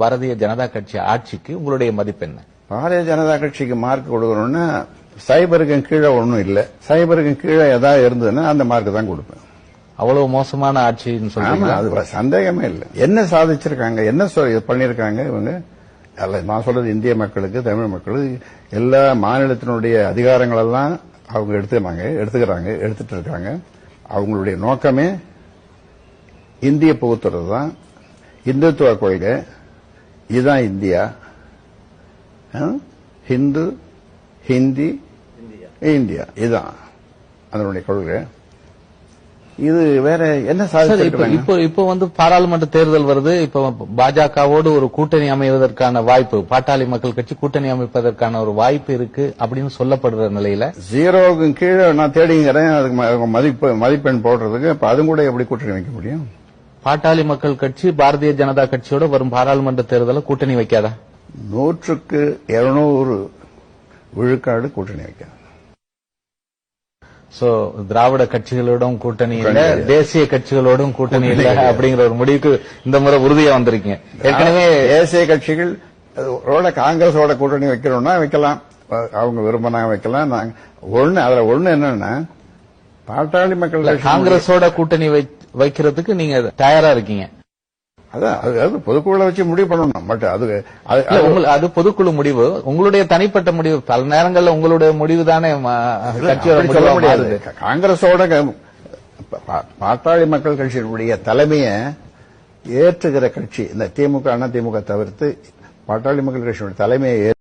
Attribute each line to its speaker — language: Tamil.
Speaker 1: பாரதிய ஜனதா கட்சி ஆட்சிக்கு உங்களுடைய மதிப்பு என்ன?
Speaker 2: பாரதிய ஜனதா கட்சிக்கு மார்க் கொடுக்கணும்னா சைபருக்கு கீழே ஒன்றும் இல்லை. சைபருக்கு கீழே ஏதாவது இருந்ததுன்னா அந்த மார்க் தான் கொடுப்பேன்.
Speaker 1: அவ்வளவு மோசமான ஆட்சின்னு சொல்றீங்க
Speaker 2: அது சந்தேகமே இல்லை. என்ன சாதிச்சிருக்காங்க என்ன பண்ணிருக்காங்க இவங்க? நான் சொல்றது இந்திய மக்களுக்கு தமிழ் மக்களுக்கு எல்லா மாநிலத்தினுடைய அதிகாரங்கள் எல்லாம் அவங்க எடுத்துக்கிறாங்க எடுத்துக்கிறாங்க எடுத்துட்டு இருக்காங்க அவங்களுடைய நோக்கமே இந்திய புகுத்துறது தான் இந்துத்துவ கொள்கை இதுதான் இந்தியா? ஹிந்து ஹிந்தி இந்தியா. இதுதான் அதனுடைய கொள்கை. இது வேற என்ன
Speaker 1: இப்ப இப்போ வந்து பாராளுமன்ற தேர்தல் வருது. இப்போ பாஜகவோடு ஒரு கூட்டணி அமைவதற்கான வாய்ப்பு பாட்டாளி மக்கள் கட்சி கூட்டணி அமைப்பதற்கான ஒரு வாய்ப்பு இருக்கு அப்படின்னு சொல்லப்படுற நிலையில.
Speaker 2: ஜீரோவுக்கு கீழே நான் தேடிங்கிறேன். அதுக்கு மதிப்பு மதிப்பெண் போடுறதுக்கு இப்ப அதுவும் கூட எப்படி கூட்டணி வைக்க முடியும்?
Speaker 1: பாட்டாளி மக்கள் கட்சி பாரதிய ஜனதா கட்சியோட வரும் பாராளுமன்ற தேர்தல கூட்டணி வைக்காதா?
Speaker 2: நூற்றுக்கு இருநூறு விழுக்காடு கூட்டணி வைக்க
Speaker 1: சோ திராவிட கட்சிகளோடும் கூட்டணி இல்ல. தேசிய கட்சிகளோடும் கூட்டணி இல்ல. அப்படிங்கிற ஒரு முடிவுக்கு இந்த முறை உறுதியா வந்திருக்கீங்க. ஏற்கனவே
Speaker 2: தேசிய கட்சிகள் காங்கிரஸோட கூட்டணி வைக்கணும்னா வைக்கலாம். அவங்க விரும்பினா வைக்கலாம். ஒண்ணு அதுல ஒண்ணு என்னன்னா பாட்டாளி மக்கள்
Speaker 1: காங்கிரஸோட கூட்டணி வை- வைக்கிறதுக்கு நீங்க தயாரா இருக்கீங்க.
Speaker 2: அதான் அது பொதுக்குழுல வச்சு முடிவு பண்ணணும். பட் அது அது-
Speaker 1: பொதுக்குழு முடிவு. உங்களுடைய தனிப்பட்ட முடிவு. பல நேரங்கள்ல உங்களுடைய முடிவு தானே கட்சியோட
Speaker 2: முடியாது. காங்கிரஸோட பாட்டாளி மக்கள் கட்சியினுடைய தலைமையை ஏற்றுகிற கட்சி இந்த திமுக அண்ணா திமுக தவிர்த்து பாட்டாளி மக்கள் கட்சியினுடைய தலைமையை